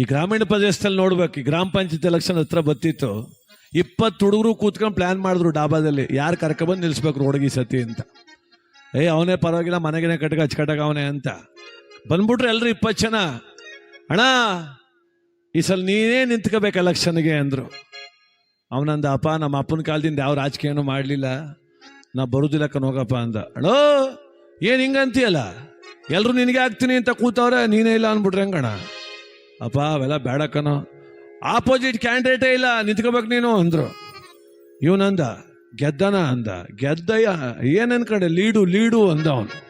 ಈ ಗ್ರಾಮೀಣ ಪ್ರದೇಶದಲ್ಲಿ ನೋಡ್ಬೇಕು, ಈ ಗ್ರಾಮ ಪಂಚಾಯತ್ ಎಲೆಕ್ಷನ್ ಹತ್ರ ಬತ್ತಿತ್ತು ಇಪ್ಪತ್ತು ಹುಡುಗರು ಕೂತ್ಕೊಂಡು ಪ್ಲಾನ್ ಮಾಡಿದ್ರು ಡಾಬಾದಲ್ಲಿ. ಯಾರು ಕರ್ಕೊಬಂದು ನಿಲ್ಲಿಸ್ಬೇಕು ರೋಡ್ಗೆ ಸತಿ ಅಂತ. ಏ, ಅವನೇ ಪರವಾಗಿಲ್ಲ, ಮನೆಗಿನ ಕಟ್ಕ ಹಚ್ಕಟಕ ಅವನೇ ಅಂತ. ಬಂದ್ಬಿಟ್ರೆ ಎಲ್ಲರೂ ಇಪ್ಪತ್ತು ಜನ. ಅಣ್ಣ, ಈ ಸಲ ನೀನೇ ನಿಂತ್ಕೋಬೇಕು ಎಲೆಕ್ಷನ್ಗೆ ಅಂದರು. ಅವನಂದ ಅಪ್ಪ, ನಮ್ಮ ಅಪ್ಪನ ಕಾಲದಿಂದ ಯಾವ ರಾಜಕೀಯನೂ ಮಾಡಲಿಲ್ಲ. ನಾ ಬರುದಿಲ್ಲ ಕನೋಗಪ್ಪ ಅಂದ. ಅಣೋ ಏನು ಹಿಂಗಂತೀಯಲ್ಲ? ಎಲ್ಲರೂ ನಿನಗೆ ಆಗ್ತೀನಿ ಅಂತ ಕೂತವ್ರೆ, ನೀನೇ ಇಲ್ಲ ಅಂದ್ಬಿಟ್ರೆ ಹೆಂಗಣ ಅಪ್ಪ ಅವೆಲ್ಲ ಬೇಡ ಕಣೋ. ಆಪೋಸಿಟ್ ಕ್ಯಾಂಡಿಡೇಟೇ ಇಲ್ಲ, ನಿಂತ್ಕೋಬೇಕು ನೀನು ಅಂದ್ರು. ಇವನಂದ, ಗೆದ್ದನ ಅಂದ. ಗೆದ್ದಯ್ಯ ಏನ್ ಕಡೆ? ಲೀಡು ಲೀಡು ಅಂದ ಅವನು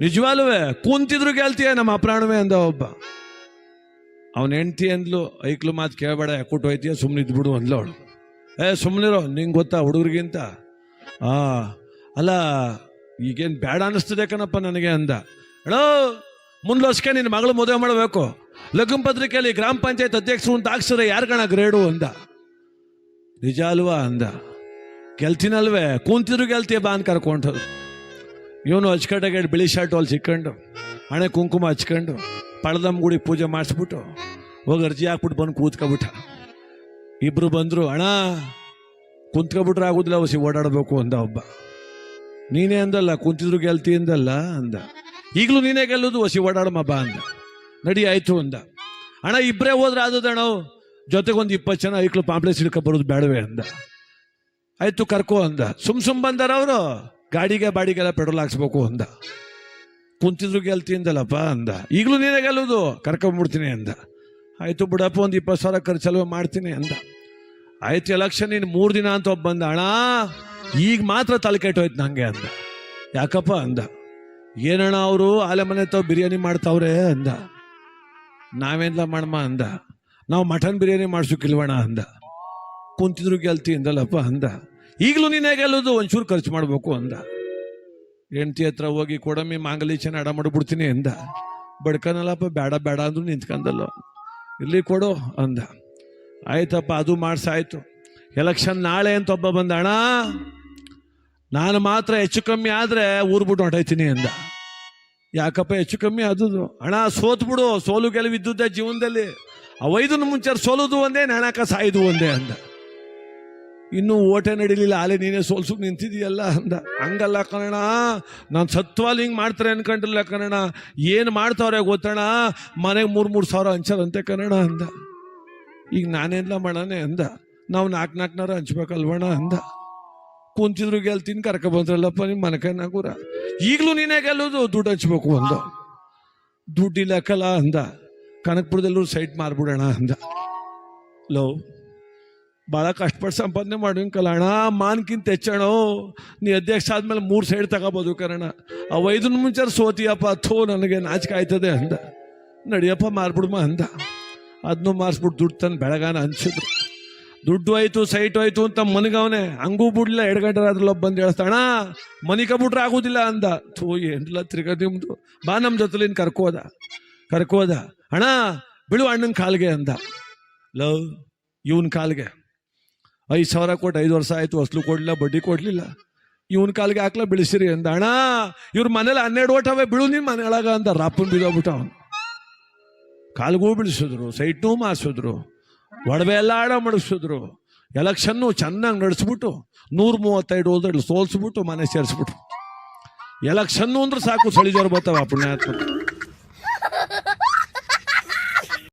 ನಿಜವಾಲುವೆ, ಕುಂತಿದ್ರು ಗೆಲ್ತೀಯ ನಮ್ಮ ಅಪ್ರಾಣವೇ ಅಂದ ಒಬ್ಬ. ಅವನ ಹೆಂಡತಿ ಅಂದ್ಲು, ಐಕ್ಲು ಮಾತು ಕೇಳಬೇಡ ಕೊಟ್ಟು ಹೋಯ್ತೀಯ ಸುಮ್ಮನೆ ಇದ್ಬಿಡು ಅಂದ್ಲು ಅವಳು. ಏ ಸುಮ್ಮನಿರೋ ನಿಂಗೆ ಗೊತ್ತಾ ಹುಡುಗರಿಗಿಂತ? ಆ, ಅಲ್ಲ, ಈಗೇನು ಬೇಡ ಅನ್ನಿಸ್ತದೆ ಕಣಪ್ಪ ನನಗೆ ಅಂದ. ಹೇಳೋ ಮುಂದ್ಲೋಸ್ಕೆ ನಿನ್ನ ಮಗಳು ಮದುವೆ ಮಾಡಬೇಕು. ಲಗ್ನ ಪತ್ರಿಕೆಯಲ್ಲಿ ಗ್ರಾಮ ಪಂಚಾಯತ್ ಅಧ್ಯಕ್ಷರು ಅಂತ ಹಾಕ್ಸಿದ್ರೆ ಯಾರು ಕಣ ಗ್ರೇಡು ಅಂದ. ನಿಜ ಅಲ್ವಾ ಅಂದ. ಗೆಲ್ತೀನಲ್ವೇ? ಕೂಂತಿದ್ರು ಗೆಲ್ತೀಯ ಬಾ ಅಂತ ಕರ್ಕೊಂಡು ಇವನು ಅಚ್ಕಟ್ಟಾಗೆ ಬಿಳಿ ಶರ್ಟ್ ಅಲ್ಲಿ ಸಿಕ್ಕೊಂಡು, ಹಣೆ ಕುಂಕುಮ ಹಚ್ಕೊಂಡು ಪಳದಮ್ಮ ಗುಡಿ ಪೂಜೆ ಮಾಡಿಸ್ಬಿಟ್ಟು, ಹೋಗಿ ಅರ್ಜಿ ಹಾಕ್ಬಿಟ್ಟು ಬಂದು ಕೂತ್ಕೊಬಿಟ್ಟ. ಇಬ್ರು ಬಂದ್ರು, ಅಣ್ಣ, ಕುಂತ್ಕೊಬಿಟ್ರೆ ಆಗುದಿಲ್ಲ ಹೊಸಿ ಓಡಾಡಬೇಕು ಅಂದ ಒಬ್ಬ. ನೀನೇ ಅಂದಲ್ಲ, ಕುಂತಿದ್ರು ಗೆಲ್ತಿ ಅಂದಲ್ಲ ಅಂದ. ಈಗಲೂ ನೀನೇ ಗೆಲ್ಲೋದು ಹೊಸಿ ಓಡಾಡಮ್ಮ ಬಾ ಅಂದ. ನಡಿ ಆಯ್ತು ಅಂದ. ಅಣ್ಣ ಇಬ್ಬರೇ ಹೋದ್ರೆ ಆದದಣ್ಣ ಜೊತೆಗೆ ಒಂದು ಇಪ್ಪತ್ತು ಜನ ಐಕ್ಳು ಪಾಂಪ್ಲೆಟ್ ಹಿಡ್ಕೊ ಬರೋದು ಬೇಡವೇ ಅಂದ. ಆಯ್ತು ಕರ್ಕೋ ಅಂದ. ಸುಮ್ ಸುಮ್ ಬಂದಾರ ಅವರು. ಗಾಡಿಗೆ ಬಾಡಿಗೆಲ್ಲ ಪೆಟ್ರೋಲ್ ಹಾಕ್ಸ್ಬೇಕು ಅಂದ. ಕುಂತಿದ್ರು ಗೆಲ್ತಿ ಅಂದ. ಈಗಲೂ ನೀನೇ ಗೆಲ್ಲೋದು? ಕರ್ಕೊಂಬಿಡ್ತೀನಿ ಅಂದ. ಆಯ್ತು ಬಿಡಪ್ಪ, ಒಂದು ಇಪ್ಪತ್ತು ಸಾವಿರ ಖರ್ಚಲ್ವ ಮಾಡ್ತೀನಿ ಅಂದ. ಆಯ್ತು ಎಲೆಕ್ಷನ್ ಇನ್ನು ಮೂರು ದಿನ ಅಂತ ಒಬ್ಬ ಬಂದ. ಅಣ್ಣ, ಈಗ ಮಾತ್ರ ತಲೆ ಕೆಟ್ಟೋಯ್ತು ನಂಗೆ ಅಂದ. ಯಾಕಪ್ಪ ಅಂದ. ಏನಣ್ಣ ಅವರು? ಆಲೆ ಮನೆ ತಾವ್ ಬಿರಿಯಾನಿ ಮಾಡ್ತಾವ್ರೆ ಅಂದ. ನಾವೇನ್ಲ ಮಾಡಮ್ಮ ಅಂದ. ನಾವು ಮಟನ್ ಬಿರಿಯಾನಿ ಮಾಡ್ಸೋಕಿಲ್ವಣ ಅಂದ. ಕುಂತಿದ್ರು ಗೆಲ್ತಿ ಅಂದಲ್ಲಪ್ಪ ಅಂದ. ಈಗಲೂ ನೀನೇ ಗೆಲ್ಲೋದು? ಒಂಚೂರು ಖರ್ಚು ಮಾಡಬೇಕು ಅಂದ. ಹೆಂಡ್ತಿ ಹತ್ರ ಹೋಗಿ ಕೊಡಮ್ಮಿ ಮಾಂಗಲಿ ಚೆನ್ನ ಅಡ ಮಾಡಿಬಿಡ್ತೀನಿ ಅಂದ. ಬಡ್ಕನಲ್ಲಪ್ಪ ಬೇಡ ಬೇಡ ಅಂದ್ರು ನಿಂತ್ಕಂದಲ್ಲ. ಇಲ್ಲಿ ಕೊಡು ಅಂದ. ಆಯ್ತಪ್ಪ, ಅದು ಮಾಡ್ಸಾಯ್ತು. ಎಲೆಕ್ಷನ್ ನಾಳೆ ಅಂತ ಒಬ್ಬ ಬಂದ ನಾನು ಮಾತ್ರ ಹೆಚ್ಚು ಕಮ್ಮಿ ಆದರೆ ಊರ್ ಬಿಟ್ಟು ಅಂದ. ಯಾಕಪ್ಪ ಹೆಚ್ಚು ಕಮ್ಮಿ ಅದು ಅಣ್ಣ ಸೋತ್ ಬಿಡು, ಸೋಲು ಗೆಲುವಿದ್ದುದೇ ಜೀವನದಲ್ಲಿ. ಜೀವನದಲ್ಲಿ ವೈದ್ಯನ ಮುಂಚೆ ಸೋಲುದು ಒಂದೇ ನೆಣಕ ಸಾಯಿದು ಒಂದೇ ಅಂದ. ಇನ್ನೂ ಓಟೆ ನಡೀಲಿಲ್ಲ, ಆಲೆ ನೀನೇ ಸೋಲ್ಸು ನಿಂತಿದೀಯಲ್ಲ ಅಂದ. ಹಂಗಲ್ಲ ಕಣಣ ನಾನು ಸತ್ವಾಲ್ ಹಿಂಗೆ ಮಾಡ್ತಾರೆ ಅನ್ಕೊಂಡಿಲ್ಲ ಕಣಣ ಏನು ಮಾಡ್ತಾವ್ರೆ ಗೊತ್ತಣ ಮನೆಗೆ ಮೂರು ಮೂರು ಸಾವಿರ ಹಂಚಾರಂತೆ ಕನ್ನಡ ಅಂದ. ಈಗ ನಾನೆಲ್ಲ ಮಾಡೋಣ ಅಂದ. ನಾವು ನಾಲ್ಕು ನಾಲ್ಕನಾರ ಹಂಚ್ಬೇಕಲ್ವಣ ಅಂದ. ಕುಂತಿದ್ರು ಗೆಲ್ತೀನಿ ಕರ್ಕ ಬಂದ್ರಲ್ಲಪ್ಪ ನಿಮ್ಮ ಮನೆ ಕೈನಾಗೂರ ಈಗಲೂ ನೀನೇ ಗೆಲ್ಲೋದು ದುಡ್ಡು ಹಂಚ್ಬೇಕು ಅಂದ. ದುಡ್ಡು ಇಲ್ಲಕ್ಕಲ್ಲ ಅಂದ. ಕನಕಪುರದಲ್ಲೂ ಸೈಟ್ ಮಾರ್ಬಿಡೋಣ ಅಂದ. ಲೋ ಭಾಳ ಕಷ್ಟಪಟ್ಟು ಸಂಪಾದನೆ ಮಾಡಿಂಕಲ್ಲ ಅಣ್ಣ ಮಾನ್ಕಿಂತ ಹೆಚ್ಚಣೋ ನೀ ಅಧ್ಯಕ್ಷ ಆದ್ಮೇಲೆ ಮೂರು ಸೈಡ್ ತಗೋಬೋದು ಕರಣ. ಆ ಐದನ ಮುಂಚೆ ಸೋತಿಯಪ್ಪ ಥೋ ನನಗೆ ನಾಚಿಕೆ ಆಯ್ತದೆ ಅಂದ. ನಡಿಯಪ್ಪ ಮಾರ್ಬಿಡ್ಮ ಅಂದ. ಅದನ್ನು ಮಾರಿಸ್ಬಿಟ್ಟು ದುಡ್ಡು ತಂದು ಬೆಳಗಾನ ಹಂಚಿದ್ರು. ದುಡ್ಡು ಆಯ್ತು ಸೈಟ್ ಆಯ್ತು ಅಂತ ಮನಗವನೆ, ಹಂಗೂ ಬಿಡ್ಲಿಲ್ಲ ಗಂಟೆ ಅದ್ರಲ್ಲ ಬಂದು ಹೇಳ್ತಾಣ ಮನಿಕ ಬಿಟ್ರೆ ಆಗೋದಿಲ್ಲ ಅಂದ. ಥೂ ಏನಿಲ್ಲ ತಿರ್ಗ ನಿಮ್ದು? ಬಾ ನಮ್ಮ ಜೊತೆಲಿ ಕರ್ಕೋದ. ಕರ್ಕೋದ. ಅಣ್ಣ ಬಿಳು ಅಣ್ಣನ ಕಾಲ್ಗೆ ಅಂದ. ಲವ್ ಇವನ್ ಕಾಲ್ಗೆ. ಐದು ಸಾವಿರ ಕೊಟ್ಟು ಐದು ವರ್ಷ ಆಯ್ತು, ಅಸ್ಲು ಕೊಡ್ಲಿಲ್ಲ, ಬಡ್ಡಿ ಕೊಡ್ಲಿಲ್ಲ. ಇವನ್ ಕಾಲ್ಗೆ ಹಾಕ್ಲ ಬಿಳಿಸಿರಿ ಅಂದ. ಅಣ್ಣ, ಇವ್ರ ಮನೇಲಿ ಹನ್ನೆರಡು ಓಟವೇ ಬಿಳು ನಿನ್ ಮನೆ ಅಂದ. ರಾಪನ್ ಬಿದ್ದೋಗ್ಬಿಟ್ಟ ಅವನು. ಕಾಲ್ಗೂ ಬಿಳಿಸಿದ್ರು ಸೈಟ್ನೂ ಮಾಸಿದ್ರು ಒಡವೆ ಎಲ್ಲ ಆಡ ಮಾಡಿಸಿದ್ರು. ಎಲೆಕ್ಷನ್ನು ಚೆನ್ನಾಗಿ ನಡೆಸ್ಬಿಟ್ಟು ನೂರ ಮೂವತ್ತೈದು ಹೋದ್ರೆ ಸೋಲ್ಸ್ಬಿಟ್ಟು ಮನೆ ಸೇರಿಸ್ಬಿಟ್ಟು ಎಲೆಕ್ಷನ್ನು ಅಂದ್ರೆ ಸಾಕು ಚಳಿ ಜ್ವರ ಬರ್ತಾವ ಪುಣ್ಯಾತ್ಮ.